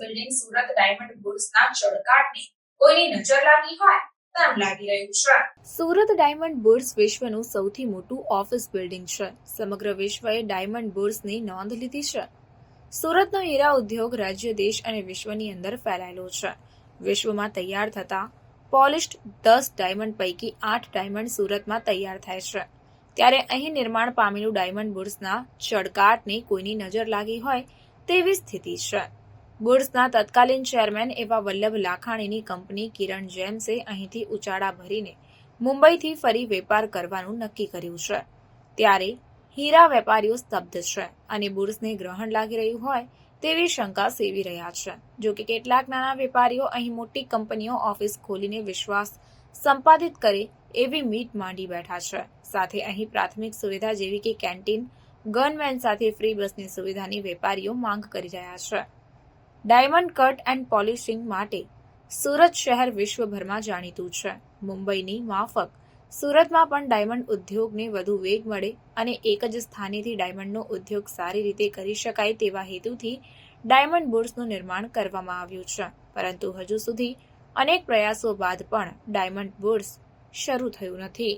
Building Surat diamond બુલ્સના ચળકાટને કોઈની નજર લાગી હોય સુરત ડાયમંડ બુર્સ વિશ્વનું સૌથી મોટું ઓફિસ બિલ્ડિંગ છે. સમગ્ર વિશ્વએ ડાયમંડ બુર્સની નોંધ લીધી છે. સુરતનો હીરા ઉદ્યોગ રાજ્ય, દેશ અને વિશ્વની અંદર ફેલાયેલો છે. વિશ્વમાં તૈયાર થતા પોલિશ્ડ દસ ડાયમંડ પૈકી આઠ ડાયમંડ સુરતમાં તૈયાર થાય છે. ત્યારે અહીં નિર્માણ પામેલું ડાયમંડ બુર્સના ચળકાટને કોઈની નજર લાગી હોય તેવી સ્થિતિ છે. બુર્સના તત્કાલીન ચેરમેન એવા વલ્લભ લાખાણીની કંપની કિરણ જેમ્સે અહીંથી ઉચાળા ભરીને મુંબઈથી ફરી વેપાર કરવાનું નક્કી કર્યું છે. ત્યારે હીરા વેપારીઓ સ્તબ્ધ છે અને બુર્સને ગ્રહણ લાગી રહ્યું હોય તેવી શંકા સેવી રહ્યા છે. જો કે કેટલાક નાના વેપારીઓ અહીં મોટી કંપનીઓ ઓફિસ ખોલીને વિશ્વાસ સંપાદિત કરે એવી મીટ માંડી બેઠા છે. સાથે અહીં પ્રાથમિક સુવિધા જેવી કે કેન્ટીન ગનમેન સાથે ફ્રી બસની સુવિધાની વેપારીઓ માંગ કરી રહ્યા છે. ડાયમંડ કટ એન્ડ પોલિશિંગ માટે સુરત શહેર વિશ્વભરમાં જાણીતું છે. મુંબઈની માફક સુરતમાં પણ ડાયમંડ ઉદ્યોગને વધુ વેગ મળે અને એક જ સ્થાનેથી ડાયમંડનો ઉદ્યોગ સારી રીતે કરી શકાય તેવા હેતુથી ડાયમંડ બુર્સનું નિર્માણ કરવામાં આવ્યું છે. પરંતુ હજુ સુધી અનેક પ્રયાસો બાદ પણ ડાયમંડ બુર્સ શરૂ થયું નથી.